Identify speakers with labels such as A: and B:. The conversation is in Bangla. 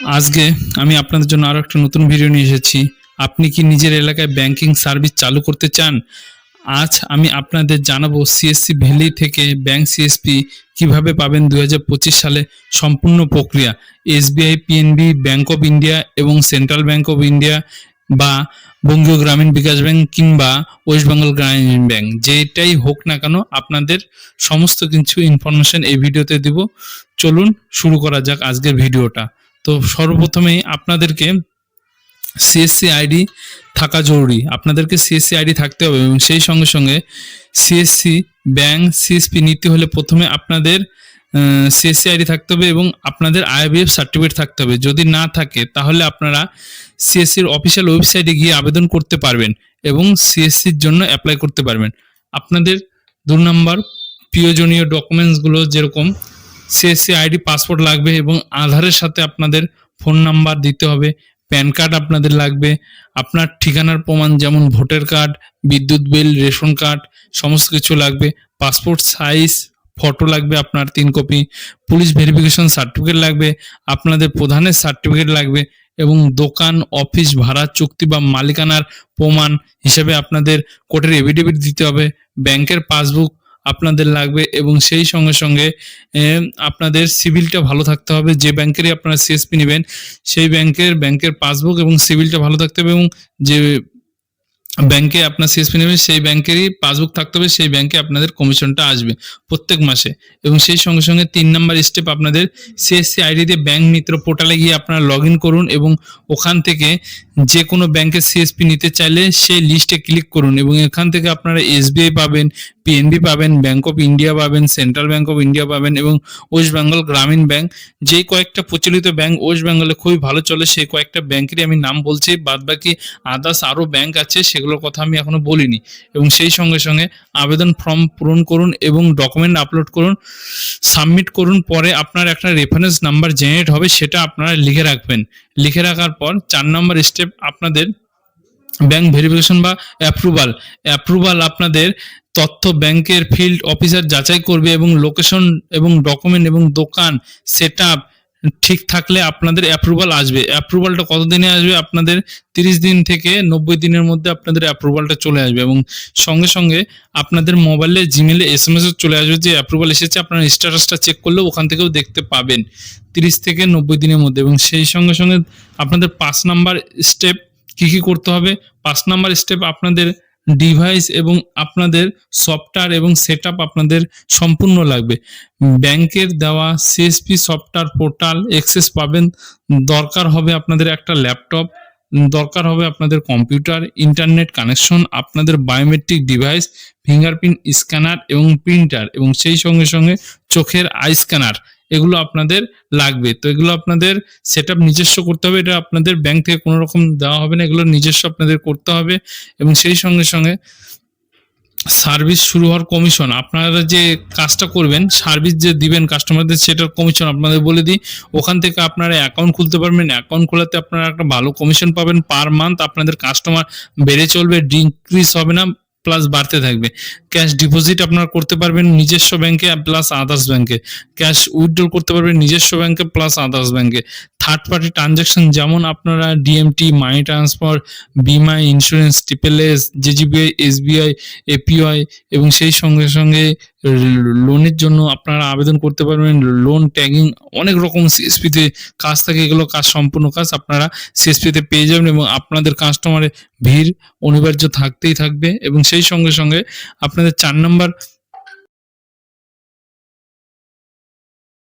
A: আজকে আমি আপনাদের জন্য আরও একটা নতুন ভিডিও নিয়ে এসেছি। আপনি কি নিজের এলাকায় ব্যাংকিং সার্ভিস চালু করতে চান? আজ আমি আপনাদের জানাব সিএসসি ভ্যালি থেকে ব্যাংক সিএসপি কীভাবে পাবেন দুই হাজার পঁচিশ সালে সম্পূর্ণ প্রক্রিয়া। SBI PNB Bank of India এবং সেন্ট্রাল ব্যাংক অফ ইন্ডিয়া বা বঙ্গীয় গ্রামীণ বিকাশ ব্যাংক কিংবা ওয়েস্ট বেঙ্গল গ্রামীণ ব্যাংক যেটাই হোক না কেন, আপনাদের সমস্ত কিছু ইনফরমেশন এই ভিডিওতে দিব। চলুন শুরু করা যাক আজকের ভিডিওটা তো সর্বপ্রথমেই আপনাদেরকে সিএসসি আইডি থাকা জরুরি। আপনাদেরকে সিএসসি আইডি থাকতে হবে এবং সেই সঙ্গে সঙ্গে সিএসসি ব্যাংক সিএসপি নিতে হলে প্রথমে আপনাদের সিএসসি আইডি থাকতে হবে এবং আপনাদের আইবিএফ সার্টিফিকেট থাকতে হবে। যদি না থাকে, তাহলে আপনারা সিএসসির অফিসিয়াল ওয়েবসাইটে গিয়ে আবেদন করতে পারবেন এবং সিএসসির জন্য অ্যাপ্লাই করতে পারবেন। আপনাদের দু নম্বর প্রয়োজনীয় ডকুমেন্টসগুলো যেরকম সিএসসি আইডি পাসপোর্ট লাগবে এবং আধারের সাথে আপনাদের ফোন নাম্বার দিতে হবে প্যান কার্ড আপনাদের লাগবে, আপনার ঠিকানার প্রমাণ যেমন ভোটার কার্ড বিদ্যুৎ বিল, রেশন কার্ড সমস্ত কিছু লাগবে পাসপোর্ট সাইজ ফটো লাগবে আপনার তিন কপি পুলিশ ভেরিফিকেশন সার্টিফিকেট লাগবে, আপনাদের প্রধানের সার্টিফিকেট লাগবে এবং দোকান অফিস ভাড়া, চুক্তি বা মালিকানার প্রমাণ হিসেবে আপনাদের কোর্টের এভিডেভিট দিতে হবে ব্যাংকের পাসবুক আপনাদের লাগবে এবং সেই সঙ্গে সঙ্গে আপনাদের সিভিলটা ভালো থাকতে হবে। যে ব্যাংকেরই আপনারা সিএসপি নেবেন, সেই ব্যাংকের ব্যাংকের পাসবুক এবং সিভিলটা ভালো থাকতে হবে এবং যে ব্যাংকে আপনার সিএসপি নেবেন সেই ব্যাংকেরই পাসবুক থাকতে হবে, সেই ব্যাংকে আপনাদের কমিশনটা আসবে প্রত্যেক মাসে। এবং সেই সঙ্গে সঙ্গে তিন নাম্বার স্টেপ আপনাদের সিএসসি আইডি দিয়ে ব্যাংক মিত্র পোর্টালে গিয়ে আপনারা লগ করুন এবং ওখান থেকে যে কোনো ব্যাংকের সিএসপি নিতে চাইলে সেই লিস্টে ক্লিক করুন এবং এখান থেকে আপনারা এসবিআই পাবেন পিএনবি পাবেন ব্যাংক অফ ইন্ডিয়া পাবেন সেন্ট্রাল ব্যাংক অফ ইন্ডিয়া পাবেন এবং ওয়েস্ট বেঙ্গল গ্রামীণ ব্যাংক যেই কয়েকটা প্রচলিত ব্যাংক ওয়েস্ট বেঙ্গলে খুবই ভালো চলে, সেই কয়েকটা ব্যাংকেরই আমি নাম বলছি বাদ বাকি আদার্স আরও ব্যাংক আছে সেগুলোর কথা আমি এখনও বলিনি। এবং সেই সঙ্গে সঙ্গে আবেদন ফর্ম পূরণ করুন এবং ডকুমেন্ট আপলোড করুন সাবমিট করুন, পরে আপনার একটা রেফারেন্স নাম্বার জেনারেট হবে, সেটা আপনারা লিখে রাখবেন। লিখে রাখার পর চার নম্বর স্টেপ আপনাদের ব্যাংক ভেরিফিকেশন বা অ্যাপ্রুভাল অ্যাপ্রুভাল আপনাদের তথ্য ব্যাংকের ফিল্ড অফিসার যাচাই করবে এবং লোকেশন এবং ডকুমেন্ট এবং দোকান সেট ঠিক থাকলে আপনাদের অ্যাপ্রুভাল আসবে। অ্যাপ্রুভালটা কতদিনে আসবে? আপনাদের তিরিশ দিন থেকে নব্বই দিনের মধ্যে আপনাদের অ্যাপ্রুভালটা চলে আসবে এবং সঙ্গে সঙ্গে আপনাদের মোবাইলে জিমেলে এস এম চলে আসবে যে অ্যাপ্রুভাল এসেছে, আপনার স্ট্যাটাসটা চেক করলেও ওখান থেকেও দেখতে পাবেন তিরিশ থেকে নব্বই দিনের মধ্যে এবং সেই সঙ্গে সঙ্গে আপনাদের পাঁচ নাম্বার স্টেপ কি কি করতে হবে? পাঁচ নাম্বার স্টেপ আপনাদের ডিভাইস এবং আপনাদের সফটওয়্যার এবং সেট আপনাদের সম্পূর্ণ লাগবে। ব্যাংকের দেওয়া সিএসপি সফটওয়্যার পোর্টাল অ্যাক্সেস পাবেন। দরকার হবে আপনাদের একটা ল্যাপটপ দরকার হবে আপনাদের কম্পিউটার ইন্টারনেট কানেকশন আপনাদের বায়োমেট্রিক ডিভাইস ফিঙ্গারপ্রিন্ট স্ক্যানার এবং প্রিন্টার এবং সেই সঙ্গে সঙ্গে চোখের আই স্ক্যানার এগুলো আপনাদের লাগবে। তো এগুলো আপনাদের সেট নিজস্ব করতে হবে। এটা আপনাদের ব্যাংক থেকে কোনো রকম দেওয়া হবে না। এগুলো নিজস্ব আপনাদের করতে হবে এবং সেই সঙ্গে সঙ্গে সার্ভিস শুরু হওয়ার কমিশন আপনারা যে কাজটা করবেন সার্ভিস যে দিবেন কাস্টমারদের সেটার কমিশন আপনাদের বলে দিই। ওখান থেকে আপনারা অ্যাকাউন্ট খুলতে পারবেন। অ্যাকাউন্ট খোলাতে আপনারা একটা ভালো কমিশন পাবেন। পার মান্থ আপনাদের কাস্টমার বেড়ে চলবে ডিক্রিজ হবে না প্লাস বাড়তে থাকবে। ক্যাশ ডিপোজিট আপনারা করতে পারবেন নিজস্ব ব্যাংকে প্লাস আদার্স ব্যাংকে ক্যাশ উইথড্রল করতে পারবেন নিজস্ব ব্যাংকে প্লাস আদার্স ব্যাংকে থার্ড পার্টি ট্রানজ্যাকশন যেমন আপনারা ডিএমটি মানি ট্রান্সফার বিমা insurance triple S JGBI SBI APY এবং সেই সঙ্গে সঙ্গে লোনের জন্য আপনারা আবেদন করতে পারবেন। লোন ট্যাগিং অনেক রকম সিএসপিতে কাজ থাকে, এগুলো কাজ সম্পূর্ণ কাজ আপনারা সিএসপিতে পেয়ে যাবেন এবং আপনাদের কাস্টমারের ভিড় অনিবার্য থাকতেই থাকবে এবং সেই সঙ্গে সঙ্গে আপনাদের চার নম্বর